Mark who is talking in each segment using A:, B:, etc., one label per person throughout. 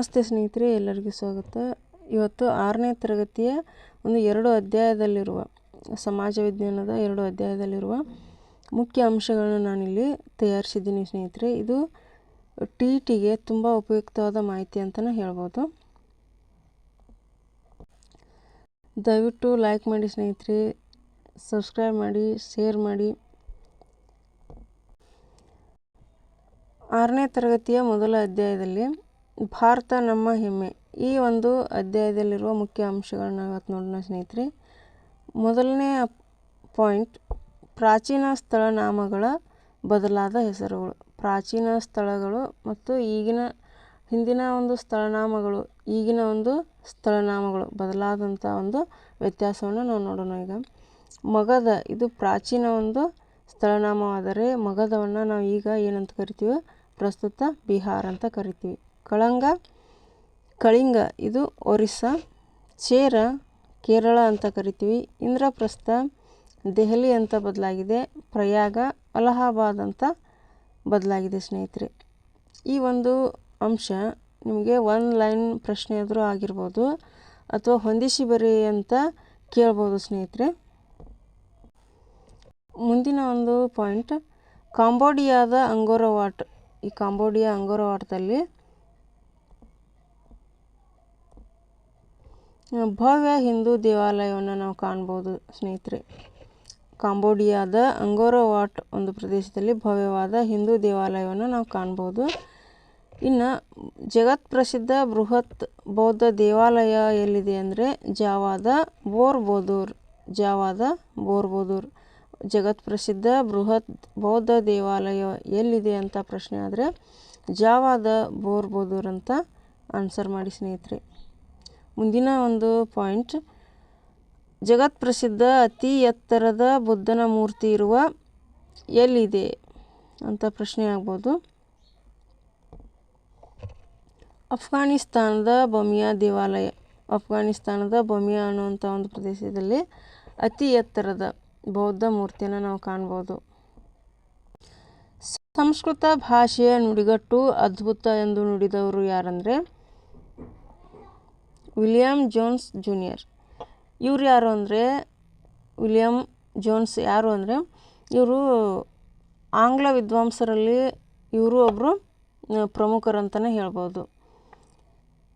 A: ನಮಸ್ತೆ ಸ್ನೇಹಿತರೆ, ಎಲ್ಲರಿಗೂ ಸ್ವಾಗತ. ಇವತ್ತು ಆರನೇ ತರಗತಿಯ ಒಂದು ಎರಡು ಅಧ್ಯಾಯದಲ್ಲಿರುವ, ಸಮಾಜ ವಿಜ್ಞಾನದ ಎರಡು ಅಧ್ಯಾಯದಲ್ಲಿರುವ ಮುಖ್ಯ ಅಂಶಗಳನ್ನು ನಾನಿಲ್ಲಿ ತಯಾರಿಸಿದ್ದೀನಿ ಸ್ನೇಹಿತರೆ. ಇದು ಟಿ ಟಿಗೆ ತುಂಬ ಉಪಯುಕ್ತವಾದ ಮಾಹಿತಿ ಅಂತಲೇ ಹೇಳ್ಬೋದು. ದಯವಿಟ್ಟು ಲೈಕ್ ಮಾಡಿ ಸ್ನೇಹಿತರೆ ಸಬ್ಸ್ಕ್ರೈಬ್ ಮಾಡಿ ಶೇರ್ ಮಾಡಿ. ಆರನೇ ತರಗತಿಯ ಮೊದಲ ಅಧ್ಯಾಯದಲ್ಲಿ ಭಾರತ ನಮ್ಮ ಹೆಮ್ಮೆ. ಈ ಒಂದು ಅಧ್ಯಾಯದಲ್ಲಿರುವ ಮುಖ್ಯ ಅಂಶಗಳನ್ನ ಇವತ್ತು ನೋಡೋಣ ಸ್ನೇಹಿತರೆ. ಮೊದಲನೇ ಪಾಯಿಂಟ್, ಪ್ರಾಚೀನ ಸ್ಥಳನಾಮಗಳ ಬದಲಾದ ಹೆಸರುಗಳು. ಪ್ರಾಚೀನ ಸ್ಥಳಗಳು ಮತ್ತು ಈಗಿನ, ಹಿಂದಿನ ಒಂದು ಸ್ಥಳನಾಮಗಳು ಈಗಿನ ಒಂದು ಸ್ಥಳನಾಮಗಳು ಬದಲಾದಂಥ ಒಂದು ವ್ಯತ್ಯಾಸವನ್ನು ನಾವು ನೋಡೋಣ ಈಗ. ಮಗಧ ಇದು ಪ್ರಾಚೀನ ಒಂದು ಸ್ಥಳನಾಮವಾದರೆ ಮಗಧವನ್ನು ನಾವು ಈಗ ಏನಂತ ಕರಿತೀವಿ? ಪ್ರಸ್ತುತ ಬಿಹಾರ ಅಂತ ಕರಿತೀವಿ. ಕಳಂಗ, ಕಳಿಂಗ, ಇದು ಒರಿಸ್ಸಾ, ಚೇರ, ಕೇರಳ ಅಂತ ಕರಿತೀವಿ, ಇಂದ್ರಪ್ರಸ್ಥ, ದೆಹಲಿ ಅಂತ ಬದಲಾಗಿದೆ, ಪ್ರಯಾಗ, ಅಲಹಾಬಾದ್ ಅಂತ ಬದಲಾಗಿದೆ ಸ್ನೇಹಿತರೆ. ಈ ಒಂದು ಅಂಶ ನಿಮಗೆ ಒನ್ ಲೈನ್ ಪ್ರಶ್ನೆ ಆದರೂ ಆಗಿರ್ಬೋದು, ಅಥವಾ ಹೊಂದಿಸಿ ಬರಿ ಅಂತ ಕೇಳ್ಬೋದು ಸ್ನೇಹಿತರೆ. ಮುಂದಿನ ಒಂದು ಪಾಯಿಂಟ್ ಕಾಂಬೋಡಿಯಾದ ಅಂಗೋರವಾಟ್ ಈ ಕಾಂಬೋಡಿಯಾ ಅಂಗೋರವಾಟದಲ್ಲಿ ಭವ್ಯ ಹಿಂದೂ ದೇವಾಲಯವನ್ನು ನಾವು ಕಾಣ್ಬೋದು, ಸ್ನೇಹಿತರೆ. ಕಾಂಬೋಡಿಯಾದ ಅಂಗೋರವಾಟ್ ಒಂದು ಪ್ರದೇಶದಲ್ಲಿ ಭವ್ಯವಾದ ಹಿಂದೂ ದೇವಾಲಯವನ್ನು ನಾವು ಕಾಣ್ಬೋದು. ಇನ್ನು ಜಗತ್ ಪ್ರಸಿದ್ಧ ಬೃಹತ್ ಬೌದ್ಧ ದೇವಾಲಯ ಎಲ್ಲಿದೆ ಅಂದರೆ ಜಾವಾದ ಬೋರ್ಬೋದೂರ್ ಜಾವಾದ ಬೋರ್ಬೋದೂರ್ ಜಗತ್ ಪ್ರಸಿದ್ಧ ಬೃಹತ್ ಬೌದ್ಧ ದೇವಾಲಯ ಎಲ್ಲಿದೆ ಅಂತ ಪ್ರಶ್ನೆ ಆದರೆ ಜಾವಾದ ಬೋರ್ಬೋದೂರ್ ಅಂತ ಆನ್ಸರ್ ಮಾಡಿ, ಸ್ನೇಹಿತರೆ. ಮುಂದಿನ ಒಂದು ಪಾಯಿಂಟ್. ಜಗತ್ ಪ್ರಸಿದ್ಧ ಅತಿ ಎತ್ತರದ ಬುದ್ಧನ ಮೂರ್ತಿ ಇರುವ ಎಲ್ಲಿದೆ ಅಂತ ಪ್ರಶ್ನೆ ಆಗ್ಬೋದು. ಅಫ್ಘಾನಿಸ್ತಾನದ ಬೊಮಿಯಾ ದೇವಾಲಯ. ಅಫ್ಘಾನಿಸ್ತಾನದ ಬೊಮಿಯಾ ಅನ್ನುವಂಥ ಒಂದು ಪ್ರದೇಶದಲ್ಲಿ ಅತಿ ಎತ್ತರದ ಬೌದ್ಧ ಮೂರ್ತಿಯನ್ನು ನಾವು ಕಾಣ್ಬೋದು. ಸಂಸ್ಕೃತ ಭಾಷೆಯ ನುಡಿಗಟ್ಟು ಅದ್ಭುತ ಎಂದು ನುಡಿದವರು ಯಾರಂದರೆ ವಿಲಿಯಂ ಜೋನ್ಸ್ ಜೂನಿಯರ್. ಇವ್ರು ಯಾರು ಅಂದರೆ, ವಿಲಿಯಂ ಜೋನ್ಸ್ ಯಾರು ಅಂದರೆ, ಇವರು ಆಂಗ್ಲ ವಿದ್ವಾಂಸರಲ್ಲಿ ಇವರು ಒಬ್ಬರು ಪ್ರಮುಖರಂತಲೇ ಹೇಳ್ಬೋದು.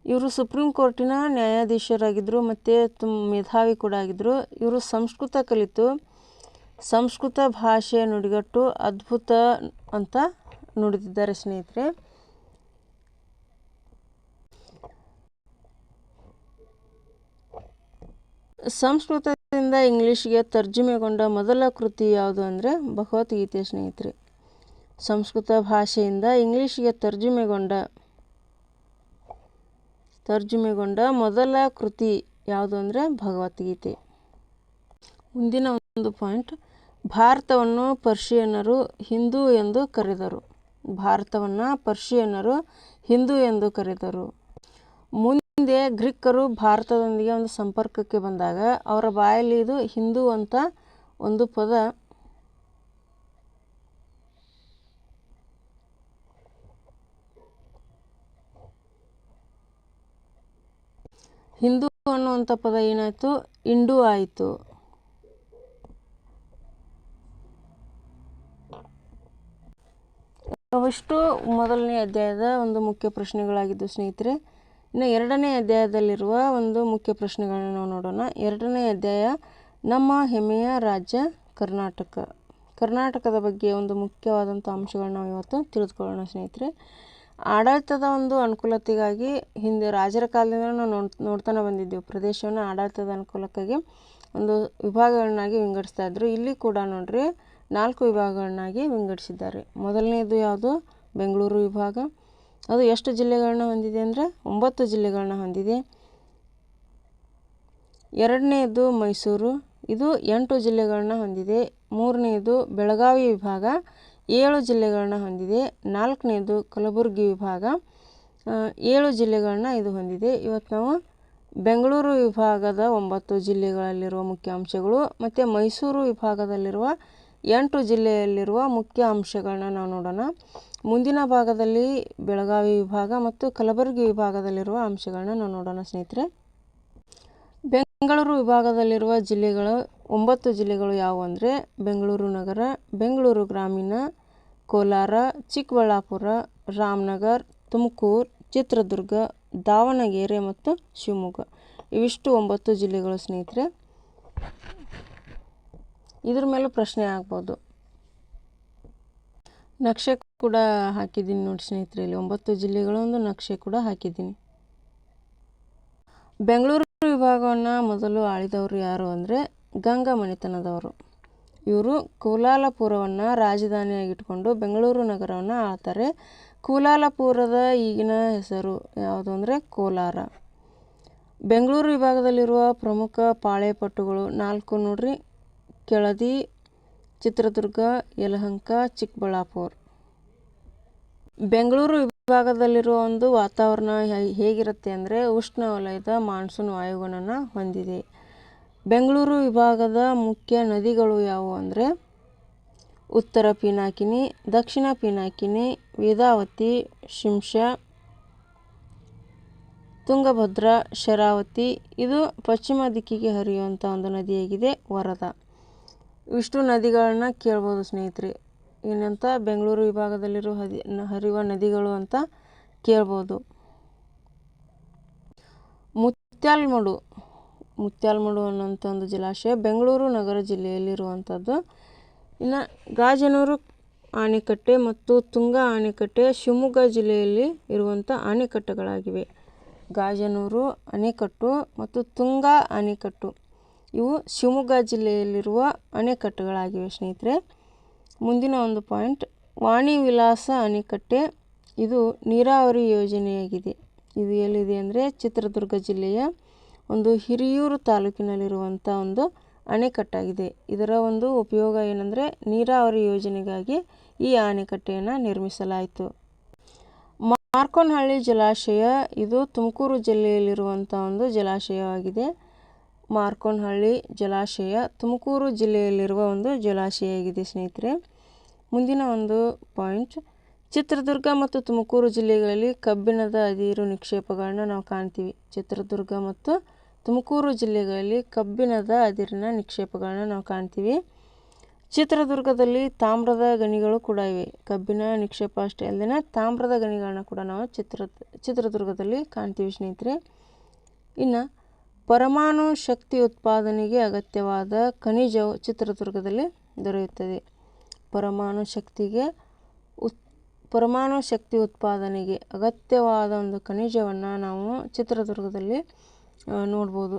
A: ಇವರು ಸುಪ್ರೀಂ ಕೋರ್ಟಿನ ನ್ಯಾಯಾಧೀಶರಾಗಿದ್ದರು ಮತ್ತು ತುಂಬ ಮೇಧಾವಿ ಕೂಡ ಆಗಿದ್ದರು ಇವರು ಸಂಸ್ಕೃತ ಕಲಿತು, ಸಂಸ್ಕೃತ ಭಾಷೆಯ ನುಡಿಗಟ್ಟು ಅದ್ಭುತ ಅಂತ ನುಡಿದಿದ್ದಾರೆ ಸ್ನೇಹಿತರೆ. ಸಂಸ್ಕೃತದಿಂದ ಇಂಗ್ಲೀಷ್ಗೆ ತರ್ಜುಮೆಗೊಂಡ ಮೊದಲ ಕೃತಿ ಯಾವುದು ಅಂದರೆ ಭಗವದ್ಗೀತೆ ಸ್ನೇಹಿತರೆ. ಸಂಸ್ಕೃತ ಭಾಷೆಯಿಂದ ಇಂಗ್ಲೀಷ್ಗೆ ತರ್ಜುಮೆಗೊಂಡ ತರ್ಜುಮೆಗೊಂಡ ಮೊದಲ ಕೃತಿ ಯಾವುದು ಅಂದರೆ ಭಗವದ್ಗೀತೆ. ಮುಂದಿನ ಒಂದು ಪಾಯಿಂಟ್, ಭಾರತವನ್ನು ಪರ್ಷಿಯನ್ನರು ಹಿಂದೂ ಎಂದು ಕರೆದರು. ಭಾರತವನ್ನು ಪರ್ಷಿಯನ್ನರು ಹಿಂದೂ ಎಂದು ಕರೆದರು. ಮುಂದೆ ಗ್ರೀಕರು ಭಾರತದೊಂದಿಗೆ ಒಂದು ಸಂಪರ್ಕಕ್ಕೆ ಬಂದಾಗ ಅವರ ಬಾಯಲ್ಲಿ ಇದು ಹಿಂದೂ ಅಂತ ಒಂದು ಪದ. ಹಿಂದೂ ಅನ್ನುವಂಥ ಪದ ಏನಾಯಿತು? ಇಂಡು ಆಯಿತು. ಅವಿಷ್ಟು ಮೊದಲನೇ ಅಧ್ಯಾಯದ ಒಂದು ಮುಖ್ಯ ಪ್ರಶ್ನೆಗಳಾಗಿದ್ದು ಸ್ನೇಹಿತರೆ ಇನ್ನು ಎರಡನೇ ಅಧ್ಯಾಯದಲ್ಲಿರುವ ಒಂದು ಮುಖ್ಯ ಪ್ರಶ್ನೆಗಳನ್ನ ನಾವು ನೋಡೋಣ. ಎರಡನೇ ಅಧ್ಯಾಯ, ನಮ್ಮ ಹೆಮ್ಮೆಯ ರಾಜ್ಯ ಕರ್ನಾಟಕ. ಕರ್ನಾಟಕದ ಬಗ್ಗೆ ಒಂದು ಮುಖ್ಯವಾದಂಥ ಅಂಶಗಳನ್ನ ನಾವು ಇವತ್ತು ತಿಳಿದುಕೊಳ್ಳೋಣ ಸ್ನೇಹಿತರೆ. ಆಡಳಿತದ ಒಂದು ಅನುಕೂಲತೆಗಾಗಿ ಹಿಂದೆ ರಾಜರ ಕಾಲದಿಂದ ನಾವು ನೋಡ್, ನೋಡ್ತಾನೆ ಬಂದಿದ್ದೆವು. ಪ್ರದೇಶವನ್ನು ಆಡಳಿತದ ಅನುಕೂಲಕ್ಕಾಗಿ ಒಂದು ವಿಭಾಗಗಳನ್ನಾಗಿ ವಿಂಗಡಿಸ್ತಾ ಇದ್ರು. ಇಲ್ಲಿ ಕೂಡ ನೋಡ್ರಿ ನಾಲ್ಕು ವಿಭಾಗಗಳನ್ನಾಗಿ ವಿಂಗಡಿಸಿದ್ದಾರೆ. ಮೊದಲನೇದು ಯಾವುದು? ಬೆಂಗಳೂರು ವಿಭಾಗ. ಅದು ಎಷ್ಟು ಜಿಲ್ಲೆಗಳನ್ನ ಹೊಂದಿದೆ ಅಂದರೆ ಒಂಬತ್ತು ಜಿಲ್ಲೆಗಳನ್ನ ಹೊಂದಿದೆ. ಎರಡನೇದು ಮೈಸೂರು, ಇದು ಎಂಟು ಜಿಲ್ಲೆಗಳನ್ನ ಹೊಂದಿದೆ. ಮೂರನೇದು ಬೆಳಗಾವಿ ವಿಭಾಗ, ಏಳು ಜಿಲ್ಲೆಗಳನ್ನ ಹೊಂದಿದೆ. ನಾಲ್ಕನೇದು ಕಲಬುರಗಿ ವಿಭಾಗ ಏಳು ಜಿಲ್ಲೆಗಳನ್ನ ಇದು ಹೊಂದಿದೆ. ಇವತ್ತು ನಾವು ಬೆಂಗಳೂರು ವಿಭಾಗದ ಒಂಬತ್ತು ಜಿಲ್ಲೆಗಳಲ್ಲಿರುವ ಮುಖ್ಯ ಅಂಶಗಳು ಮತ್ತು ಮೈಸೂರು ವಿಭಾಗದಲ್ಲಿರುವ ಎಂಟು ಜಿಲ್ಲೆಯಲ್ಲಿರುವ ಮುಖ್ಯ ಅಂಶಗಳನ್ನ ನಾವು ನೋಡೋಣ. ಮುಂದಿನ ಭಾಗದಲ್ಲಿ ಬೆಳಗಾವಿ ವಿಭಾಗ ಮತ್ತು ಕಲಬುರಗಿ ವಿಭಾಗದಲ್ಲಿರುವ ಅಂಶಗಳನ್ನ ನಾವು ನೋಡೋಣ ಸ್ನೇಹಿತರೆ. ಬೆಂಗಳೂರು ವಿಭಾಗದಲ್ಲಿರುವ ಜಿಲ್ಲೆಗಳು ಒಂಬತ್ತು ಜಿಲ್ಲೆಗಳು ಯಾವುವು ಅಂದರೆ ಬೆಂಗಳೂರು ನಗರ, ಬೆಂಗಳೂರು ಗ್ರಾಮೀಣ, ಕೋಲಾರ, ಚಿಕ್ಕಬಳ್ಳಾಪುರ, ರಾಮನಗರ, ತುಮಕೂರು, ಚಿತ್ರದುರ್ಗ, ದಾವಣಗೆರೆ ಮತ್ತು ಶಿವಮೊಗ್ಗ. ಇವಿಷ್ಟು ಒಂಬತ್ತು ಜಿಲ್ಲೆಗಳು ಸ್ನೇಹಿತರೆ. ಇದ್ರ ಮೇಲೂ ಪ್ರಶ್ನೆ ಆಗ್ಬೋದು. ನಕ್ಷೆ ಕೂಡ ಹಾಕಿದ್ದೀನಿ ನೋಡಿ ಸ್ನೇಹಿತರೆ ಇಲ್ಲಿ ಒಂಬತ್ತು ಜಿಲ್ಲೆಗಳ ಒಂದು ನಕ್ಷೆ ಕೂಡ ಹಾಕಿದ್ದೀನಿ. ಬೆಂಗಳೂರು ವಿಭಾಗವನ್ನು ಮೊದಲು ಆಳಿದವರು ಯಾರು ಅಂದರೆ ಗಂಗಾ ಮನೆತನದವರು. ಇವರು ಕೋಲಾಲಪುರವನ್ನು ರಾಜಧಾನಿಯಾಗಿಟ್ಕೊಂಡು ಬೆಂಗಳೂರು ನಗರವನ್ನು ಆಳ್ತಾರೆ. ಕೋಲಾಲಪುರದ ಈಗಿನ ಹೆಸರು ಯಾವುದು ಅಂದರೆ ಕೋಲಾರ. ಬೆಂಗಳೂರು ವಿಭಾಗದಲ್ಲಿರುವ ಪ್ರಮುಖ ಪಾಳೆಪಟ್ಟುಗಳು ನಾಲ್ಕು ನೋಡ್ರಿ, ಕೆಳದಿ ಚಿತ್ರದುರ್ಗ, ಯಲಹಂಕ, ಚಿಕ್ಕಬಳ್ಳಾಪುರ. ಬೆಂಗಳೂರು ವಿಭಾಗದಲ್ಲಿರುವ ಒಂದು ವಾತಾವರಣ ಹೇಗಿರುತ್ತೆ ಅಂದರೆ ಉಷ್ಣವಲಯದ ಮಾನ್ಸೂನ್ ವಾಯುಗುಣನ ಹೊಂದಿದೆ. ಬೆಂಗಳೂರು ವಿಭಾಗದ ಮುಖ್ಯ ನದಿಗಳು ಯಾವುವು ಅಂದರೆ ಉತ್ತರ ಪಿನಾಕಿನಿ, ದಕ್ಷಿಣ ಪಿನಾಕಿನಿ, ವೇದಾವತಿ, ಶಿಂಷಾ, ತುಂಗಭದ್ರಾ, ಶರಾವತಿ. ಇದು ಪಶ್ಚಿಮ ದಿಕ್ಕಿಗೆ ಹರಿಯುವಂಥ ಒಂದು ನದಿಯಾಗಿದೆ ವರದಾ. ಇಷ್ಟು ನದಿಗಳನ್ನ ಕೇಳ್ಬೋದು ಸ್ನೇಹಿತರೆ. ಏನಂತ ಬೆಂಗಳೂರು ವಿಭಾಗದಲ್ಲಿರೋ ಹದಿ ಹರಿಯುವ ನದಿಗಳು ಅಂತ ಕೇಳ್ಬೋದು. ಮುತ್ಯಾಲ್ಮಡು ಮುತ್ಯಾಲ್ಮಡು ಅನ್ನೋಂಥ ಒಂದು ಜಲಾಶಯ ಬೆಂಗಳೂರು ನಗರ ಜಿಲ್ಲೆಯಲ್ಲಿರುವಂಥದ್ದು ಇನ್ನು ಗಾಜನೂರು ಆಣೆಕಟ್ಟೆ ಮತ್ತು ತುಂಗಾ ಆಣೆಕಟ್ಟೆ ಶಿವಮೊಗ್ಗ ಜಿಲ್ಲೆಯಲ್ಲಿ ಇರುವಂಥ ಅಣೆಕಟ್ಟುಗಳಾಗಿವೆ ಗಾಜನೂರು ಅಣೆಕಟ್ಟು ಮತ್ತು ತುಂಗಾ ಅಣೆಕಟ್ಟು ಇವು ಶಿವಮೊಗ್ಗ ಜಿಲ್ಲೆಯಲ್ಲಿರುವ ಅಣೆಕಟ್ಟುಗಳಾಗಿವೆ ಸ್ನೇಹಿತರೆ. ಮುಂದಿನ ಒಂದು ಪಾಯಿಂಟ್ ವಾಣಿ ವಿಲಾಸ ಅಣೆಕಟ್ಟೆ. ಇದು ನೀರಾವರಿ ಯೋಜನೆಯಾಗಿದೆ. ಇದು ಎಲ್ಲಿದೆ ಅಂದರೆ ಚಿತ್ರದುರ್ಗ ಜಿಲ್ಲೆಯ ಒಂದು ಹಿರಿಯೂರು ತಾಲೂಕಿನಲ್ಲಿರುವಂಥ ಒಂದು ಅಣೆಕಟ್ಟಾಗಿದೆ. ಇದರ ಒಂದು ಉಪಯೋಗ ಏನಂದರೆ ನೀರಾವರಿ ಯೋಜನೆಗಾಗಿ ಈ ಅಣೆಕಟ್ಟೆಯನ್ನು ನಿರ್ಮಿಸಲಾಯಿತು. ಮಾರ್ಕೋನಹಳ್ಳಿ ಜಲಾಶಯ, ಇದು ತುಮಕೂರು ಜಿಲ್ಲೆಯಲ್ಲಿರುವಂಥ ಒಂದು ಜಲಾಶಯವಾಗಿದೆ. ಮಾರ್ಕೋನಹಳ್ಳಿ ಜಲಾಶಯ ತುಮಕೂರು ಜಿಲ್ಲೆಯಲ್ಲಿರುವ ಒಂದು ಜಲಾಶಯ ಆಗಿದೆ ಸ್ನೇಹಿತರೆ. ಮುಂದಿನ ಒಂದು ಪಾಯಿಂಟ್, ಚಿತ್ರದುರ್ಗ ಮತ್ತು ತುಮಕೂರು ಜಿಲ್ಲೆಗಳಲ್ಲಿ ಕಬ್ಬಿಣದ ಅದಿರು ನಿಕ್ಷೇಪಗಳನ್ನು ನಾವು ಕಾಣ್ತೀವಿ. ಚಿತ್ರದುರ್ಗ ಮತ್ತು ತುಮಕೂರು ಜಿಲ್ಲೆಗಳಲ್ಲಿ ಕಬ್ಬಿಣದ ಅದಿರಿನ ನಿಕ್ಷೇಪಗಳನ್ನ ನಾವು ಕಾಣ್ತೀವಿ. ಚಿತ್ರದುರ್ಗದಲ್ಲಿ ತಾಮ್ರದ ಗಣಿಗಳು ಕೂಡ ಇವೆ. ಕಬ್ಬಿನ ನಿಕ್ಷೇಪ ಅಷ್ಟೇ ಅಲ್ಲದೆ ತಾಮ್ರದ ಗಣಿಗಳನ್ನ ಕೂಡ ನಾವು ಚಿತ್ರ, ಚಿತ್ರದುರ್ಗದಲ್ಲಿ ಕಾಣ್ತೀವಿ ಸ್ನೇಹಿತರೆ. ಇನ್ನು ಪರಮಾಣು ಶಕ್ತಿ ಉತ್ಪಾದನೆಗೆ ಅಗತ್ಯವಾದ ಖನಿಜವು ಚಿತ್ರದುರ್ಗದಲ್ಲಿ ದೊರೆಯುತ್ತದೆ. ಪರಮಾಣು ಶಕ್ತಿಗೆ ಉತ್, ಪರಮಾಣು ಶಕ್ತಿ ಉತ್ಪಾದನೆಗೆ ಅಗತ್ಯವಾದ ಒಂದು ಖನಿಜವನ್ನು ನಾವು ಚಿತ್ರದುರ್ಗದಲ್ಲಿ ನೋಡ್ಬೋದು.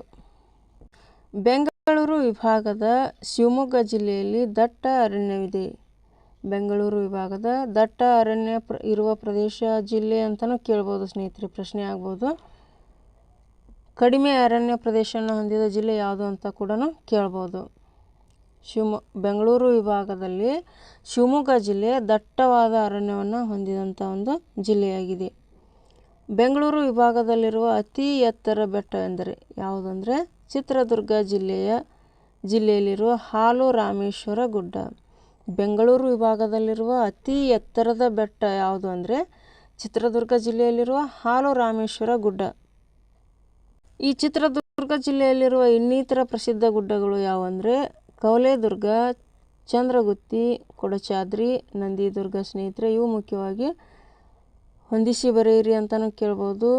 A: ಬೆಂಗಳೂರು ವಿಭಾಗದ ಶಿವಮೊಗ್ಗ ಜಿಲ್ಲೆಯಲ್ಲಿ ದಟ್ಟ ಅರಣ್ಯವಿದೆ. ಬೆಂಗಳೂರು ವಿಭಾಗದ ದಟ್ಟ ಅರಣ್ಯ ಪ್ರ, ಇರುವ ಪ್ರದೇಶ ಜಿಲ್ಲೆ ಅಂತಲೂ ಕೇಳ್ಬೋದು ಸ್ನೇಹಿತರೆ, ಪ್ರಶ್ನೆ ಆಗ್ಬೋದು. ಕಡಿಮೆ ಅರಣ್ಯ ಪ್ರದೇಶವನ್ನು ಹೊಂದಿದ ಜಿಲ್ಲೆ ಯಾವುದು ಅಂತ ಕೂಡ ಕೇಳ್ಬೋದು. ಶಿವಮೊ, ಬೆಂಗಳೂರು ವಿಭಾಗದಲ್ಲಿ ಶಿವಮೊಗ್ಗ ಜಿಲ್ಲೆ ದಟ್ಟವಾದ ಅರಣ್ಯವನ್ನು ಹೊಂದಿದಂಥ ಒಂದು ಜಿಲ್ಲೆಯಾಗಿದೆ. ಬೆಂಗಳೂರು ವಿಭಾಗದಲ್ಲಿರುವ ಅತಿ ಎತ್ತರ ಬೆಟ್ಟ ಎಂದರೆ ಯಾವುದಂದರೆ ಚಿತ್ರದುರ್ಗ ಜಿಲ್ಲೆಯ, ಜಿಲ್ಲೆಯಲ್ಲಿರುವ ಹಾಲು ರಾಮೇಶ್ವರ ಗುಡ್ಡ. ಬೆಂಗಳೂರು ವಿಭಾಗದಲ್ಲಿರುವ ಅತಿ ಎತ್ತರದ ಬೆಟ್ಟ ಯಾವುದು ಅಂದರೆ ಚಿತ್ರದುರ್ಗ ಜಿಲ್ಲೆಯಲ್ಲಿರುವ ಹಾಲು ರಾಮೇಶ್ವರ ಗುಡ್ಡ. ಈ ಚಿತ್ರದುರ್ಗ ಜಿಲ್ಲೆಯಲ್ಲಿರುವ ಇನ್ನಿತರ ಪ್ರಸಿದ್ಧ ಗುಡ್ಡಗಳು ಯಾವಂದರೆ ಕೌಲೇದುರ್ಗ, ಚಂದ್ರಗುತ್ತಿ, ಕೊಡಚಾದ್ರಿ, ನಂದಿದುರ್ಗ ಸ್ನೇಹಿತರೆ, ಇವು ಮುಖ್ಯವಾಗಿ ಹೊಂದಿಸಿ ಬರೆಯಿರಿ ಅಂತಲೂ ಕೇಳ್ಬೋದು.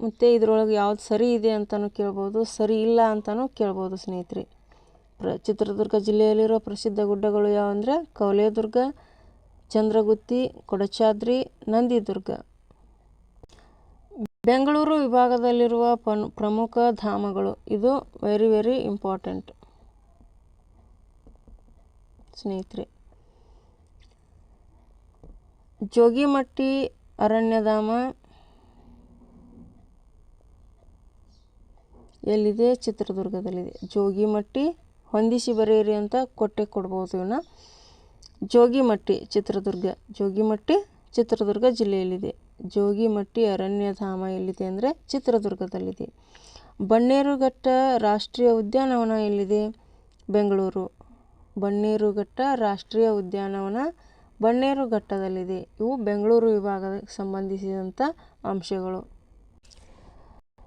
A: ಮತ್ತು ಇದರೊಳಗೆ ಯಾವ್ದು ಸರಿ ಇದೆ ಅಂತಲೂ ಕೇಳ್ಬೋದು. ಸರಿ ಇಲ್ಲ ಅಂತಲೂ ಕೇಳ್ಬೋದು ಸ್ನೇಹಿತರೆ. ಪ್ರ ಚಿತ್ರದುರ್ಗ ಜಿಲ್ಲೆಯಲ್ಲಿರುವ ಪ್ರಸಿದ್ಧ ಗುಡ್ಡಗಳು ಯಾವಂದರೆ ಕೌಲೇದುರ್ಗ, ಚಂದ್ರಗುತ್ತಿ, ಕೊಡಚಾದ್ರಿ, ನಂದಿದುರ್ಗ. ಬೆಂಗಳೂರು ವಿಭಾಗದಲ್ಲಿರುವ ಪ್ರಮುಖ ಧಾಮಗಳು. ಇದು ವೆರಿ ವೆರಿ ಇಂಪಾರ್ಟೆಂಟ್ ಸ್ನೇಹಿತರೆ, ಜೋಗಿಮಟ್ಟಿ ಅರಣ್ಯಧಾಮ ಎಲ್ಲಿದೆ? ಚಿತ್ರದುರ್ಗದಲ್ಲಿದೆ. ಜೋಗಿಮಟ್ಟಿ ಹೊಂದಿಸಿ ಬರೆಯಿರಿ ಅಂತ ಕೊಟ್ಟೆ ಕೊಡ್ಬೋದು ಇವನ್ನ ಜೋಗಿಮಟ್ಟಿ ಚಿತ್ರದುರ್ಗ ಜೋಗಿಮಟ್ಟಿ ಚಿತ್ರದುರ್ಗ ಜಿಲ್ಲೆಯಲ್ಲಿದೆ. ಜೋಗಿಮಟ್ಟಿ ಅರಣ್ಯಧಾಮ ಎಲ್ಲಿದೆ ಅಂದರೆ ಚಿತ್ರದುರ್ಗದಲ್ಲಿದೆ. ಬನ್ನೇರುಘಟ್ಟ ರಾಷ್ಟ್ರೀಯ ಉದ್ಯಾನವನ ಎಲ್ಲಿದೆ? ಬೆಂಗಳೂರು. ಬನ್ನೇರುಘಟ್ಟ ರಾಷ್ಟ್ರೀಯ ಉದ್ಯಾನವನ ಬನ್ನೇರುಘಟ್ಟದಲ್ಲಿದೆ. ಇವು ಬೆಂಗಳೂರು ವಿಭಾಗಕ್ಕೆ ಸಂಬಂಧಿಸಿದಂಥ ಅಂಶಗಳು.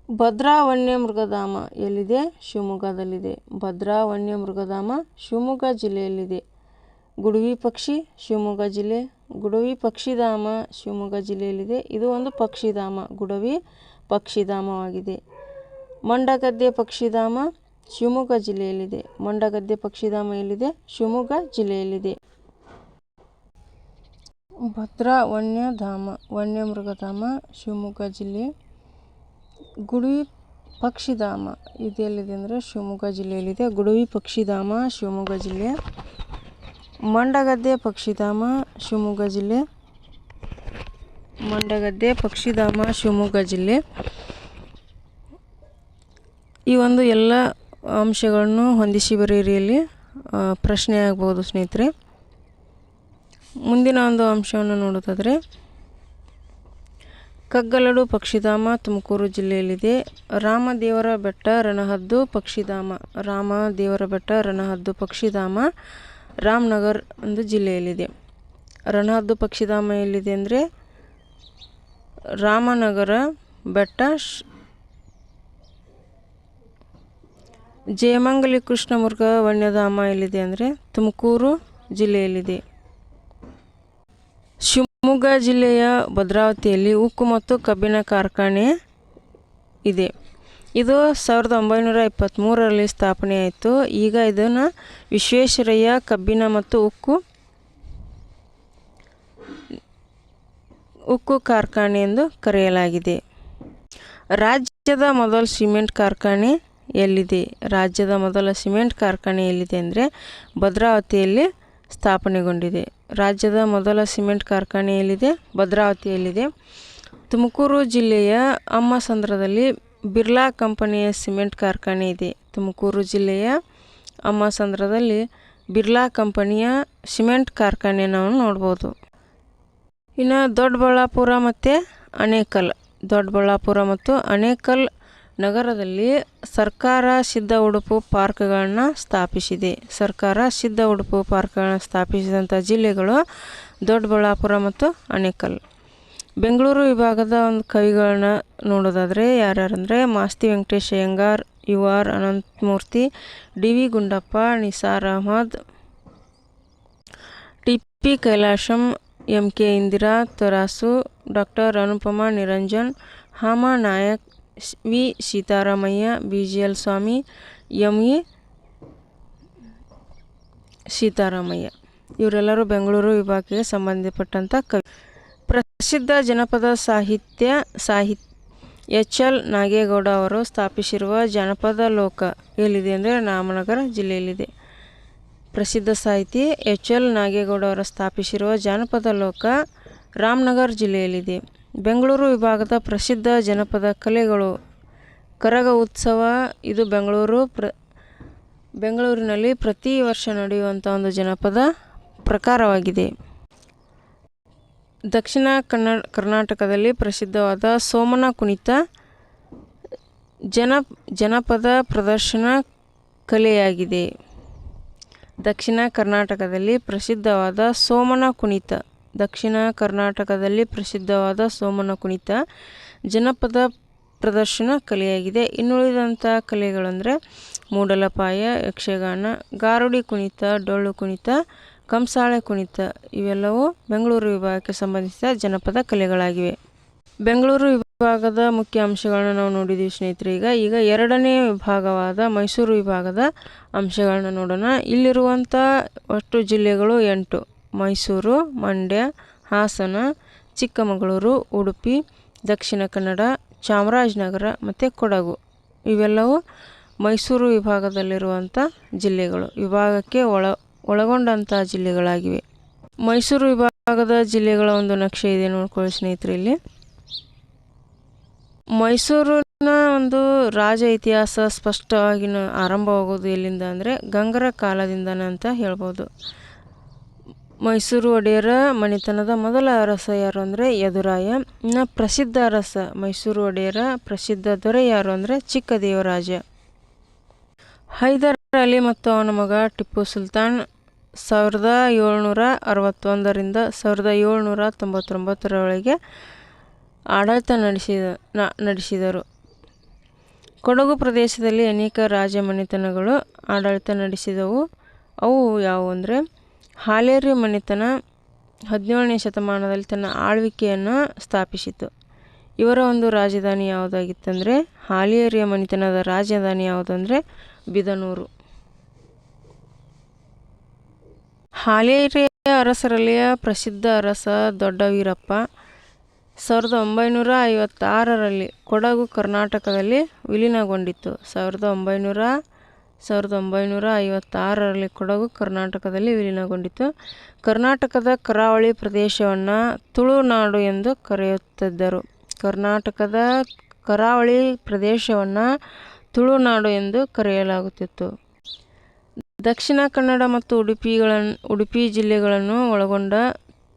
A: ಭದ್ರಾ ವನ್ಯಮೃಗಧಾಮ ಎಲ್ಲಿದೆ? ಶಿವಮೊಗ್ಗದಲ್ಲಿದೆ. ಭದ್ರಾ ವನ್ಯಮೃಗಧಾಮ ಶಿವಮೊಗ್ಗ ಜಿಲ್ಲೆಯಲ್ಲಿದೆ. ಗುಡುವಿ ಪಕ್ಷಿ ಶಿವಮೊಗ್ಗ ಜಿಲ್ಲೆ. ಗುಡವಿ ಪಕ್ಷಿಧಾಮ ಶಿವಮೊಗ್ಗ ಜಿಲ್ಲೆಯಲ್ಲಿದೆ. ಇದು ಒಂದು ಪಕ್ಷಿಧಾಮ, ಗುಡವಿ ಪಕ್ಷಿಧಾಮವಾಗಿದೆ. ಮಂಡಗದ್ದೆ ಪಕ್ಷಿಧಾಮ ಶಿವಮೊಗ್ಗ ಜಿಲ್ಲೆಯಲ್ಲಿದೆ. ಮಂಡಗದ್ದೆ ಪಕ್ಷಿಧಾಮ ಎಲ್ಲಿದೆ? ಶಿವಮೊಗ್ಗ ಜಿಲ್ಲೆಯಲ್ಲಿದೆ. ಭದ್ರಾ ವನ್ಯಧಾಮ, ವನ್ಯಮೃಗಧಾಮ ಶಿವಮೊಗ್ಗ ಜಿಲ್ಲೆ. ಗುಡವಿ ಪಕ್ಷಿಧಾಮ ಇದೆಲ್ಲಿದೆ ಅಂದರೆ ಶಿವಮೊಗ್ಗ ಜಿಲ್ಲೆಯಲ್ಲಿದೆ. ಗುಡವಿ ಪಕ್ಷಿಧಾಮ ಶಿವಮೊಗ್ಗ ಜಿಲ್ಲೆ. ಮಂಡಗದ್ದೆ ಪಕ್ಷಿಧಾಮ, ಶಿವಮೊಗ್ಗ ಜಿಲ್ಲೆ. ಮಂಡಗದ್ದೆ ಪಕ್ಷಿಧಾಮ, ಶಿವಮೊಗ್ಗ ಜಿಲ್ಲೆ. ಈ ಒಂದು ಎಲ್ಲ ಅಂಶಗಳನ್ನು ಹೊಂದಿಸಿ ಬರೀರಿಯಲ್ಲಿ ಪ್ರಶ್ನೆ ಆಗ್ಬೋದು ಸ್ನೇಹಿತರೆ. ಮುಂದಿನ ಒಂದು ಅಂಶವನ್ನು ನೋಡೋದಾದರೆ, ಕಗ್ಗಲಡು ಪಕ್ಷಿಧಾಮ ತುಮಕೂರು ಜಿಲ್ಲೆಯಲ್ಲಿದೆ. ರಾಮದೇವರ ಬೆಟ್ಟ ರಣಹದ್ದು ಪಕ್ಷಿಧಾಮ. ರಾಮದೇವರ ಬೆಟ್ಟ ರಣಹದ್ದು ಪಕ್ಷಿಧಾಮ. ರಾಮನಗರ್ ಒಂದು ಜಿಲ್ಲೆಯಲ್ಲಿದೆ. ರಣಹದ್ದು ಪಕ್ಷಿಧಾಮ ಎಲ್ಲಿದೆ ಅಂದರೆ ರಾಮನಗರ ಬೆಟ್ಟ ಶ್- ಜಯಮಂಗಲಿ ಕೃಷ್ಣಮುರ್ಗ ವನ್ಯಧಾಮ ಎಲ್ಲಿದೆ ಅಂದರೆ ತುಮಕೂರು ಜಿಲ್ಲೆಯಲ್ಲಿದೆ. ಶಿವಮೊಗ್ಗ ಜಿಲ್ಲೆಯ ಭದ್ರಾವತಿಯಲ್ಲಿ ಉಕ್ಕು ಮತ್ತು ಕಬ್ಬಿಣ ಕಾರ್ಖಾನೆ ಇದೆ. ಇದು ಸಾವಿರದ ಒಂಬೈನೂರ ಇಪ್ಪತ್ತ್ಮೂರರಲ್ಲಿ ಸ್ಥಾಪನೆಯಾಯಿತು ಈಗ ಇದನ್ನು ವಿಶ್ವೇಶ್ವರಯ್ಯ, ಕಬ್ಬಿಣ ಮತ್ತು ಉಕ್ಕು ಉಕ್ಕು ಕಾರ್ಖಾನೆ ಎಂದು ಕರೆಯಲಾಗಿದೆ. ರಾಜ್ಯದ ಮೊದಲ ಸಿಮೆಂಟ್ ಕಾರ್ಖಾನೆ ಎಲ್ಲಿದೆ ರಾಜ್ಯದ ಮೊದಲ ಸಿಮೆಂಟ್ ಕಾರ್ಖಾನೆ ಎಲ್ಲಿದೆ ಅಂದರೆ ಭದ್ರಾವತಿಯಲ್ಲಿ ಸ್ಥಾಪನೆಗೊಂಡಿದೆ. ರಾಜ್ಯದ ಮೊದಲ ಸಿಮೆಂಟ್ ಕಾರ್ಖಾನೆ ಎಲ್ಲಿದೆ? ಭದ್ರಾವತಿಯಲ್ಲಿದೆ. ತುಮಕೂರು ಜಿಲ್ಲೆಯ ಅಮ್ಮಸಂದ್ರದಲ್ಲಿ ಬಿರ್ಲಾ ಕಂಪನಿಯ ಸಿಮೆಂಟ್ ಕಾರ್ಖಾನೆ ಇದೆ. ತುಮಕೂರು ಜಿಲ್ಲೆಯ ಅಮ್ಮಸಂದ್ರದಲ್ಲಿ ಬಿರ್ಲಾ ಕಂಪನಿಯ ಸಿಮೆಂಟ್ ಕಾರ್ಖಾನೆ ನಾವು ನೋಡ್ಬೋದು. ಇನ್ನು ದೊಡ್ಡಬಳ್ಳಾಪುರ ಮತ್ತು ಅಣೇಕಲ್. ದೊಡ್ಡಬಳ್ಳಾಪುರ ಮತ್ತು ಅನೇಕಲ್ ನಗರದಲ್ಲಿ ಸರ್ಕಾರ ಸಿದ್ಧ ಉಡುಪು ಪಾರ್ಕ್ಗಳನ್ನು ಸ್ಥಾಪಿಸಿದೆ. ಸರ್ಕಾರ ಸಿದ್ಧ ಉಡುಪು ಪಾರ್ಕ್ಗಳನ್ನು ಸ್ಥಾಪಿಸಿದಂಥ ಜಿಲ್ಲೆಗಳು ದೊಡ್ಡಬಳ್ಳಾಪುರ ಮತ್ತು ಅನೇಕಲ್ ಬೆಂಗಳೂರು ವಿಭಾಗದ ಒಂದು ಕವಿಗಳನ್ನ ನೋಡೋದಾದರೆ ಯಾರ್ಯಾರಂದರೆ Masti Venkatesh Iyengar, U R Ananthamurthy, D V Gundappa, Nisar Ahmed, T P Kailasam, M K Indira, Tarasu, doctor Anupama Niranjan, Hama Nayak, V Seetharamaiah, B G L Swamy, M E Seetharamaiah. ಇವರೆಲ್ಲರೂ ಬೆಂಗಳೂರು ವಿಭಾಗಕ್ಕೆ ಸಂಬಂಧಪಟ್ಟಂಥ ಕವಿ. ಪ್ರಸಿದ್ಧ ಜನಪದ ಸಾಹಿತ್ಯ ಸಾಹಿತ್ಯ H L Nagegowda ಅವರು ಸ್ಥಾಪಿಸಿರುವ ಜನಪದ ಲೋಕ ಎಲ್ಲಿದೆ ಅಂದರೆ ರಾಮನಗರ ಜಿಲ್ಲೆಯಲ್ಲಿದೆ. ಪ್ರಸಿದ್ಧ ಸಾಹಿತಿ ಎಚ್ ಎಲ್ ನಾಗೇಗೌಡ ಅವರು ಸ್ಥಾಪಿಸಿರುವ ಜಾನಪದ ಲೋಕ ರಾಮನಗರ ಜಿಲ್ಲೆಯಲ್ಲಿದೆ. ಬೆಂಗಳೂರು ವಿಭಾಗದ ಪ್ರಸಿದ್ಧ ಜನಪದ ಕಲೆಗಳು ಕರಗ ಉತ್ಸವ, ಇದು ಬೆಂಗಳೂರು ಪ್ರ ಬೆಂಗಳೂರಿನಲ್ಲಿ ಪ್ರತಿ ವರ್ಷ ನಡೆಯುವಂಥ ಒಂದು ಜನಪದ ಪ್ರಕಾರವಾಗಿದೆ. ದಕ್ಷಿಣ ಕನ್ನಡ, ಕರ್ನಾಟಕದಲ್ಲಿ ಪ್ರಸಿದ್ಧವಾದ ಸೋಮನ ಕುಣಿತ, ಜನ, ಜನಪದ ಪ್ರದರ್ಶನ ಕಲೆಯಾಗಿದೆ. ದಕ್ಷಿಣ ಕರ್ನಾಟಕದಲ್ಲಿ ಪ್ರಸಿದ್ಧವಾದ ಸೋಮನ ಕುಣಿತ, ದಕ್ಷಿಣ ಕರ್ನಾಟಕದಲ್ಲಿ ಪ್ರಸಿದ್ಧವಾದ ಸೋಮನ ಕುಣಿತ, ಜನಪದ ಪ್ರದರ್ಶನ ಕಲೆಯಾಗಿದೆ. ಇನ್ನುಳಿದಂಥ ಕಲೆಗಳಂದರೆ ಮೂಡಲಪಾಯ, ಯಕ್ಷಗಾನ, ಗಾರುಡಿ ಕುಣಿತ, ಡೊಳ್ಳು ಕುಣಿತ ಕಂಸಾಳೆ ಕುಣಿತ ಇವೆಲ್ಲವೂ ಬೆಂಗಳೂರು ವಿಭಾಗಕ್ಕೆ ಸಂಬಂಧಿಸಿದ ಜನಪದ ಕಲೆಗಳಾಗಿವೆ. ಬೆಂಗಳೂರು ವಿಭಾಗದ ಮುಖ್ಯ ಅಂಶಗಳನ್ನು ನಾವು ನೋಡಿದ್ದೀವಿ ಸ್ನೇಹಿತರೆ. ಈಗ ಈಗ ಎರಡನೇ ವಿಭಾಗವಾದ ಮೈಸೂರು ವಿಭಾಗದ ಅಂಶಗಳನ್ನು ನೋಡೋಣ. ಇಲ್ಲಿರುವಂಥ ಒಟ್ಟು ಜಿಲ್ಲೆಗಳು ಎಂಟು. ಮೈಸೂರು, ಮಂಡ್ಯ, ಹಾಸನ, ಚಿಕ್ಕಮಗಳೂರು, ಉಡುಪಿ, ದಕ್ಷಿಣ ಕನ್ನಡ, ಚಾಮರಾಜನಗರ ಮತ್ತು ಕೊಡಗು. ಇವೆಲ್ಲವೂ ಮೈಸೂರು ವಿಭಾಗದಲ್ಲಿರುವಂಥ ಜಿಲ್ಲೆಗಳು. ವಿಭಾಗಕ್ಕೆ ಒಳ ಒಳಗೊಂಡಂಥ ಜಿಲ್ಲೆಗಳಾಗಿವೆ. ಮೈಸೂರು ವಿಭಾಗದ ಜಿಲ್ಲೆಗಳ ಒಂದು ನಕ್ಷೆ ಇದೆ ನೋಡ್ಕೊಳ್ಳಿ ಸ್ನೇಹಿತರೆ ಇಲ್ಲಿ. ಮೈಸೂರಿನ ಒಂದು ರಾಜ ಇತಿಹಾಸ ಸ್ಪಷ್ಟವಾಗಿ ಆರಂಭವಾಗೋದು ಎಲ್ಲಿಂದ ಅಂದರೆ ಗಂಗರ ಕಾಲದಿಂದನೇ ಅಂತ ಹೇಳ್ಬೋದು. ಮೈಸೂರು ಒಡೆಯರ ಮನೆತನದ ಮೊದಲ ಅರಸ ಯಾರು ಅಂದರೆ ಯದುರಾಯ ಇನ್ನ ಪ್ರಸಿದ್ಧ ಅರಸ. ಮೈಸೂರು ಒಡೆಯರ ಪ್ರಸಿದ್ಧ ದೊರೆ ಯಾರು ಅಂದರೆ ಚಿಕ್ಕದೇವರಾಜ. ಹೈದರ್ ಅಲಿ ಮತ್ತು ಅವನ ಮಗ ಟಿಪ್ಪು ಸುಲ್ತಾನ್ ಸಾವಿರದ ಏಳ್ನೂರ ಅರವತ್ತೊಂದರಿಂದ ಸಾವಿರದ ಏಳ್ನೂರ ತೊಂಬತ್ತೊಂಬತ್ತರೊಳಗೆ ಆಡಳಿತ ನಡೆಸಿದ ನಡೆಸಿದರು. ಕೊಡಗು ಪ್ರದೇಶದಲ್ಲಿ ಅನೇಕ ರಾಜಮನೆತನಗಳು ಆಡಳಿತ ನಡೆಸಿದವು. ಅವು ಯಾವುವು ಅಂದರೆ, ಹಾಲೇರಿ ಮನೆತನ ಹದಿನೇಳನೇ ಶತಮಾನದಲ್ಲಿ ತನ್ನ ಆಳ್ವಿಕೆಯನ್ನು ಸ್ಥಾಪಿಸಿತು. ಇವರ ಒಂದು ರಾಜಧಾನಿ ಯಾವುದಾಗಿತ್ತಂದರೆ, ಹಾಲೇರಿಯ ಮನೆತನದ ರಾಜಧಾನಿ ಯಾವುದಂದರೆ, ಬಿದನೂರು. ಹಾಲೇರಿಯ ಅರಸರಲ್ಲಿಯ ಪ್ರಸಿದ್ಧ ಅರಸ ದೊಡ್ಡ ವೀರಪ್ಪ ಸಾವಿರದ ಒಂಬೈನೂರ ಐವತ್ತಾರರಲ್ಲಿ ಕೊಡಗು ಕರ್ನಾಟಕದಲ್ಲಿ ವಿಲೀನಗೊಂಡಿತ್ತು. ಸಾವಿರದ ಒಂಬೈನೂರ ಸಾವಿರದ ಒಂಬೈನೂರ ಐವತ್ತಾರರಲ್ಲಿ ಕೊಡಗು ಕರ್ನಾಟಕದಲ್ಲಿ ವಿಲೀನಗೊಂಡಿತು ಕರ್ನಾಟಕದ ಕರಾವಳಿ ಪ್ರದೇಶವನ್ನು ತುಳುನಾಡು ಎಂದು ಕರೆಯುತ್ತಿದ್ದರು. ಕರ್ನಾಟಕದ ಕರಾವಳಿ ಪ್ರದೇಶವನ್ನು ತುಳುನಾಡು ಎಂದು ಕರೆಯಲಾಗುತ್ತಿತ್ತು. ದಕ್ಷಿಣ ಕನ್ನಡ ಮತ್ತು ಉಡುಪಿಗಳನ್ನು ಉಡುಪಿ ಜಿಲ್ಲೆಗಳನ್ನು ಒಳಗೊಂಡ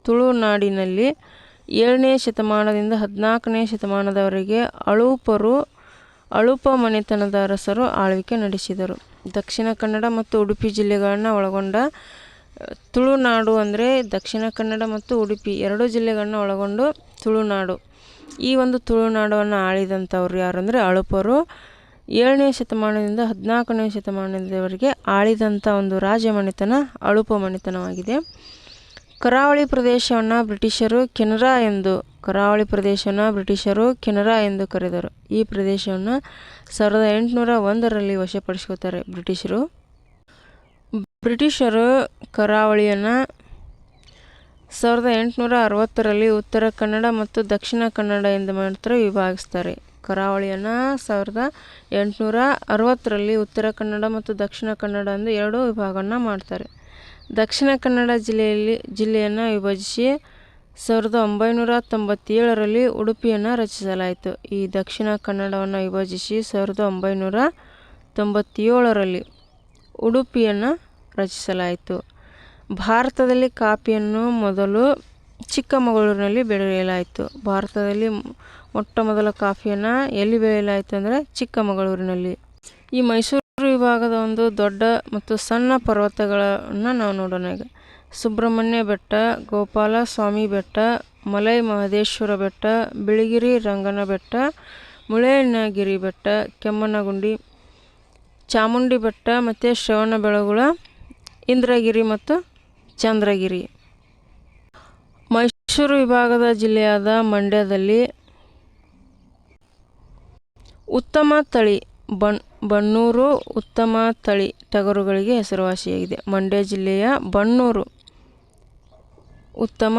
A: ತುಳುನಾಡಿನಲ್ಲಿ ಏಳನೇ ಶತಮಾನದಿಂದ ಹದಿನಾಲ್ಕನೇ ಶತಮಾನದವರೆಗೆ ಅಳುಪರು, ಅಳುಪ ಮನೆತನದ ಅರಸರು ಆಳ್ವಿಕೆ ನಡೆಸಿದರು. ದಕ್ಷಿಣ ಕನ್ನಡ ಮತ್ತು ಉಡುಪಿ ಜಿಲ್ಲೆಗಳನ್ನು ಒಳಗೊಂಡ, ತುಳುನಾಡು ಅಂದರೆ ದಕ್ಷಿಣ ಕನ್ನಡ ಮತ್ತು ಉಡುಪಿ ಎರಡೂ ಜಿಲ್ಲೆಗಳನ್ನು ಒಳಗೊಂಡು ತುಳುನಾಡು. ಈ ಒಂದು ತುಳುನಾಡನ್ನು ಆಳಿದಂಥವ್ರು ಯಾರಂದರೆ ಅಳುಪರು ಏಳನೇ ಶತಮಾನದಿಂದ ಹದಿನಾಲ್ಕನೇ ಶತಮಾನದವರೆಗೆ ಆಳಿದಂಥ ಒಂದು ರಾಜಮನೆತನ ಅಳುಪ ಮನೆತನವಾಗಿದೆ. ಕರಾವಳಿ ಪ್ರದೇಶವನ್ನು ಬ್ರಿಟಿಷರು ಕೆನರಾ ಎಂದು, ಕರಾವಳಿ ಪ್ರದೇಶವನ್ನು ಬ್ರಿಟಿಷರು ಕೆನರಾ ಎಂದು ಕರೆದರು. ಈ ಪ್ರದೇಶವನ್ನು ಸಾವಿರದ ಎಂಟುನೂರ ಒಂದರಲ್ಲಿ ವಶಪಡಿಸ್ಕೋತಾರೆ ಬ್ರಿಟಿಷರು. ಬ್ರಿಟಿಷರು ಕರಾವಳಿಯನ್ನು ಸಾವಿರದ ಎಂಟುನೂರ ಅರವತ್ತರಲ್ಲಿ ಉತ್ತರ ಕನ್ನಡ ಮತ್ತು ದಕ್ಷಿಣ ಕನ್ನಡ ಎಂದು ಮಾತ್ರ ವಿಭಾಗಿಸ್ತಾರೆ. ಕರಾವಳಿಯನ್ನು ಸಾವಿರದ ಎಂಟುನೂರ ಅರವತ್ತರಲ್ಲಿ ಉತ್ತರ ಕನ್ನಡ ಮತ್ತು ದಕ್ಷಿಣ ಕನ್ನಡ ಎಂದು ಎರಡು ವಿಭಾಗವನ್ನು ಮಾಡ್ತಾರೆ. ದಕ್ಷಿಣ ಕನ್ನಡ ಜಿಲ್ಲೆಯಲ್ಲಿ ಜಿಲ್ಲೆಯನ್ನು ವಿಭಜಿಸಿ ಸಾವಿರದ ಒಂಬೈನೂರ ತೊಂಬತ್ತೇಳರಲ್ಲಿ ಉಡುಪಿಯನ್ನು ರಚಿಸಲಾಯಿತು. ಈ ದಕ್ಷಿಣ ಕನ್ನಡವನ್ನು ವಿಭಜಿಸಿ ಸಾವಿರದ ಒಂಬೈನೂರ ತೊಂಬತ್ತೇಳರಲ್ಲಿ ಉಡುಪಿಯನ್ನು ರಚಿಸಲಾಯಿತು. ಭಾರತದಲ್ಲಿ ಕಾಫಿಯನ್ನು ಮೊದಲು ಚಿಕ್ಕಮಗಳೂರಿನಲ್ಲಿ ಬೆಳೆಯಲಾಯಿತು. ಭಾರತದಲ್ಲಿ ಮೊಟ್ಟ ಮೊದಲ ಕಾಫಿಯನ್ನು ಎಲ್ಲಿ ಬೆಳೆಯಲಾಯಿತು ಅಂದರೆ ಚಿಕ್ಕಮಗಳೂರಿನಲ್ಲಿ. ಈ ಮೈಸೂರು ವಿಭಾಗದ ಒಂದು ದೊಡ್ಡ ಮತ್ತು ಸಣ್ಣ ಪರ್ವತಗಳನ್ನು ನಾವು ನೋಡೋಣ ಈಗ. ಸುಬ್ರಹ್ಮಣ್ಯ ಬೆಟ್ಟ, ಗೋಪಾಲ ಸ್ವಾಮಿ ಬೆಟ್ಟ, ಮಲೈ ಮಹದೇಶ್ವರ ಬೆಟ್ಟ, ಬಿಳಿಗಿರಿ ರಂಗನ ಬೆಟ್ಟ ಮುಳ್ಳಯ್ಯನಗಿರಿ ಬೆಟ್ಟ, ಕೆಮ್ಮನಗುಂಡಿ, ಚಾಮುಂಡಿ ಬೆಟ್ಟ ಮತ್ತು ಶ್ರವಣ ಬೆಳಗೊಳ, ಇಂದ್ರಗಿರಿ ಮತ್ತು ಚಂದ್ರಗಿರಿ. ಮೈಸೂರು ವಿಭಾಗದ ಜಿಲ್ಲೆಯಾದ ಮಂಡ್ಯದಲ್ಲಿ ಉತ್ತಮ ತಳಿ ಬಣ್ ಬನ್ನೂರು ಉತ್ತಮ ತಳಿ ಟಗರುಗಳಿಗೆ ಹೆಸರುವಾಸಿಯಾಗಿದೆ. ಮಂಡ್ಯ ಜಿಲ್ಲೆಯ ಬನ್ನೂರು ಉತ್ತಮ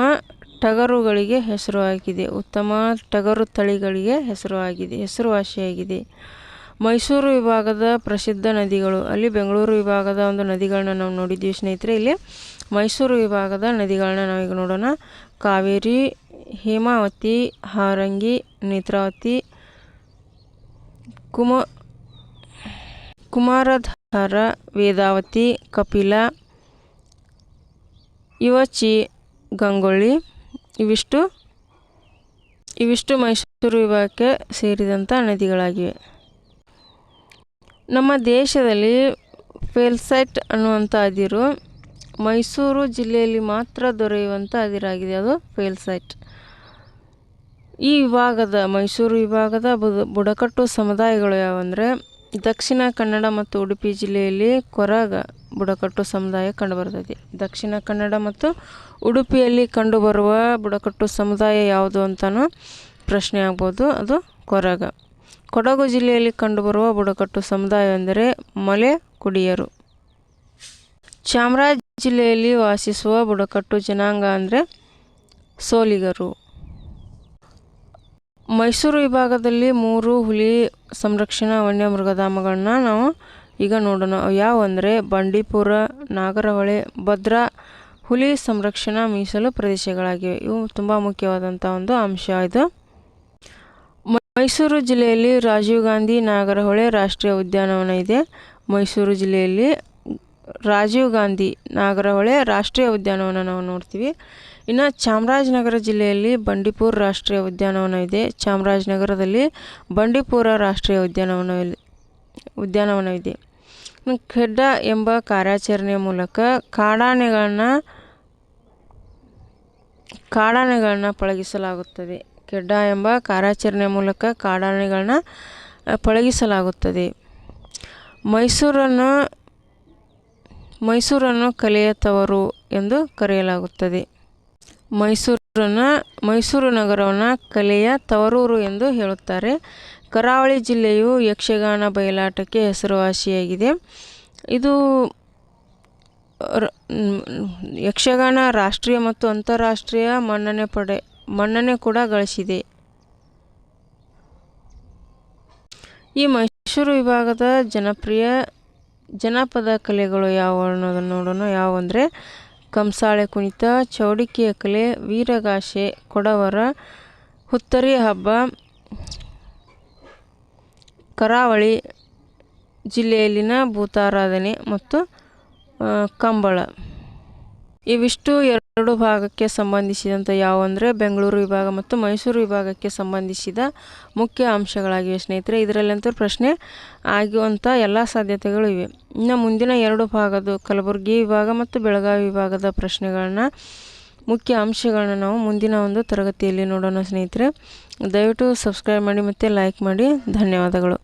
A: ಟಗರುಗಳಿಗೆ ಹೆಸರುವಾಗಿದೆ. ಉತ್ತಮ ಟಗರು ತಳಿಗಳಿಗೆ ಹೆಸರುವಾಗಿದೆ, ಹೆಸರುವಾಸಿಯಾಗಿದೆ. ಮೈಸೂರು ವಿಭಾಗದ ಪ್ರಸಿದ್ಧ ನದಿಗಳು. ಅಲ್ಲಿ ಬೆಂಗಳೂರು ವಿಭಾಗದ ಒಂದು ನದಿಗಳನ್ನ ನಾವು ನೋಡಿದ್ದೀವಿ ಸ್ನೇಹಿತರೆ. ಇಲ್ಲಿ ಮೈಸೂರು ವಿಭಾಗದ ನದಿಗಳನ್ನ ನಾವೀಗ ನೋಡೋಣ. ಕಾವೇರಿ, ಹೇಮಾವತಿ, ಹಾರಂಗಿ, ನೇತ್ರಾವತಿ ಕುಮ, ಕುಮಾರಧಾರ, ವೇದಾವತಿ, ಕಪಿಲ ಯುವಚಿ ಗಂಗೊಳ್ಳಿ, ಇವಿಷ್ಟು ಇವಿಷ್ಟು ಮೈಸೂರು ವಿಭಾಗಕ್ಕೆ ಸೇರಿದಂಥ ನದಿಗಳಾಗಿವೆ. ನಮ್ಮ ದೇಶದಲ್ಲಿ ಫೇಲ್ಸೈಟ್ ಅನ್ನುವಂಥ ಅದಿರು ಮೈಸೂರು ಜಿಲ್ಲೆಯಲ್ಲಿ ಮಾತ್ರ ದೊರೆಯುವಂಥ ಅದಿರಾಗಿದೆ. ಅದು ಫೆಲ್ಸೈಟ್. ಈ ವಿಭಾಗದ, ಮೈಸೂರು ವಿಭಾಗದ ಬುಡ ಬುಡಕಟ್ಟು ಸಮುದಾಯಗಳು ಯಾವಂದರೆ, ದಕ್ಷಿಣ ಕನ್ನಡ ಮತ್ತು ಉಡುಪಿ ಜಿಲ್ಲೆಯಲ್ಲಿ ಕೊರಗ ಬುಡಕಟ್ಟು ಸಮುದಾಯ ಕಂಡುಬರ್ತೈತಿ. ದಕ್ಷಿಣ ಕನ್ನಡ ಮತ್ತು ಉಡುಪಿಯಲ್ಲಿ ಕಂಡುಬರುವ ಬುಡಕಟ್ಟು ಸಮುದಾಯ ಯಾವುದು ಅಂತಲೂ ಪ್ರಶ್ನೆ ಆಗ್ಬೋದು. ಅದು ಕೊರಗ. ಕೊಡಗು ಜಿಲ್ಲೆಯಲ್ಲಿ ಕಂಡುಬರುವ ಬುಡಕಟ್ಟು ಸಮುದಾಯ ಎಂದರೆ ಮಲೆ ಕುಡಿಯರು. ಚಾಮರಾಜ ಜಿಲ್ಲೆಯಲ್ಲಿ ವಾಸಿಸುವ ಬುಡಕಟ್ಟು ಜನಾಂಗ ಅಂದರೆ ಸೋಲಿಗರು. ಮೈಸೂರು ವಿಭಾಗದಲ್ಲಿ ಮೂರು ಹುಲಿ ಸಂರಕ್ಷಣಾ ವನ್ಯಮೃಗಧಾಮಗಳನ್ನ ನಾವು ಈಗ ನೋಡೋಣ. ಯಾವಂದರೆ ಬಂಡೀಪುರ, ನಾಗರಹೊಳೆ, ಭದ್ರಾ ಹುಲಿ ಸಂರಕ್ಷಣಾ ಮೀಸಲು ಪ್ರದೇಶಗಳಾಗಿವೆ. ಇವು ತುಂಬ ಮುಖ್ಯವಾದಂಥ ಒಂದು ಅಂಶ ಇದು. ಮೈಸೂರು ಜಿಲ್ಲೆಯಲ್ಲಿ ರಾಜೀವ್ ಗಾಂಧಿ ನಾಗರಹೊಳೆ ರಾಷ್ಟ್ರೀಯ ಉದ್ಯಾನವನ ಇದೆ. ಮೈಸೂರು ಜಿಲ್ಲೆಯಲ್ಲಿ ರಾಜೀವ್ ಗಾಂಧಿ ನಾಗರಹೊಳೆ ರಾಷ್ಟ್ರೀಯ ಉದ್ಯಾನವನ ನಾವು ನೋಡ್ತೀವಿ. ಇನ್ನು ಚಾಮರಾಜನಗರ ಜಿಲ್ಲೆಯಲ್ಲಿ ಬಂಡೀಪುರ ರಾಷ್ಟ್ರೀಯ ಉದ್ಯಾನವನ ಇದೆ. ಚಾಮರಾಜನಗರದಲ್ಲಿ ಬಂಡೀಪುರ ರಾಷ್ಟ್ರೀಯ ಉದ್ಯಾನವನ ಉದ್ಯಾನವನವಿದೆ ಖೆಡ್ಡ ಎಂಬ ಕಾರ್ಯಾಚರಣೆಯ ಮೂಲಕ ಕಾಡಾನೆಗಳನ್ನು, ಕಾಡಾನೆಗಳನ್ನ ಪಳಗಿಸಲಾಗುತ್ತದೆ. ಖೆಡ್ಡ ಎಂಬ ಕಾರ್ಯಾಚರಣೆ ಮೂಲಕ ಕಾಡಾನೆಗಳನ್ನ ಪಳಗಿಸಲಾಗುತ್ತದೆ. ಮೈಸೂರನ್ನು ಮೈಸೂರನ್ನು ಕಲೆಯ ತವರು ಎಂದು ಕರೆಯಲಾಗುತ್ತದೆ. ಮೈಸೂರನ್ನು, ಮೈಸೂರು ನಗರವನ್ನು ಕಲೆಯ ತವರೂರು ಎಂದು ಹೇಳುತ್ತಾರೆ. ಕರಾವಳಿ ಜಿಲ್ಲೆಯು ಯಕ್ಷಗಾನ ಬಯಲಾಟಕ್ಕೆ ಹೆಸರುವಾಸಿಯಾಗಿದೆ. ಇದು ಯಕ್ಷಗಾನ ರಾಷ್ಟ್ರೀಯ ಮತ್ತು ಅಂತಾರಾಷ್ಟ್ರೀಯ ಮನ್ನಣೆ ಪಡೆ, ಮನ್ನಣೆ ಕೂಡ ಗಳಿಸಿದೆ. ಈ ಮೈಸೂರು ವಿಭಾಗದ ಜನಪ್ರಿಯ, ಜನಪದ ಕಲೆಗಳು ಯಾವ ಅನ್ನೋದನ್ನು ನೋಡೋಣ. ಯಾವುವು ಅಂದರೆ ಕಂಸಾಳೆ ಕುಣಿತ ಚೌಡಿಕಿಯ ಕಲೆ ವೀರಗಾಸೆ ಕೊಡವರ ಹುತ್ತರಿ ಹಬ್ಬ ಕರಾವಳಿ ಜಿಲ್ಲೆಯಲ್ಲಿನ ಭೂತಾರಾಧನೆ ಮತ್ತು ಕಂಬಳ. ಇವಿಷ್ಟು ಎರಡು ಭಾಗಕ್ಕೆ ಸಂಬಂಧಿಸಿದಂಥ ಯಾವುವಂದರೆ ಬೆಂಗಳೂರು ವಿಭಾಗ ಮತ್ತು ಮೈಸೂರು ವಿಭಾಗಕ್ಕೆ ಸಂಬಂಧಿಸಿದ ಮುಖ್ಯ ಅಂಶಗಳಾಗಿವೆ ಸ್ನೇಹಿತರೆ. ಇದರಲ್ಲಂತೂ ಪ್ರಶ್ನೆ ಆಗುವಂಥ ಎಲ್ಲ ಸಾಧ್ಯತೆಗಳು ಇವೆ. ಇನ್ನು ಮುಂದಿನ ಎರಡು ಭಾಗದ ಕಲಬುರಗಿ ವಿಭಾಗ ಮತ್ತು ಬೆಳಗಾವಿ ವಿಭಾಗದ ಪ್ರಶ್ನೆಗಳನ್ನ, ಮುಖ್ಯ ಅಂಶಗಳನ್ನ ನಾವು ಮುಂದಿನ ಒಂದು ತರಗತಿಯಲ್ಲಿ ನೋಡೋಣ ಸ್ನೇಹಿತರೆ. ದಯವಿಟ್ಟು ಸಬ್ಸ್ಕ್ರೈಬ್ ಮಾಡಿ ಮತ್ತು ಲೈಕ್ ಮಾಡಿ. ಧನ್ಯವಾದಗಳು.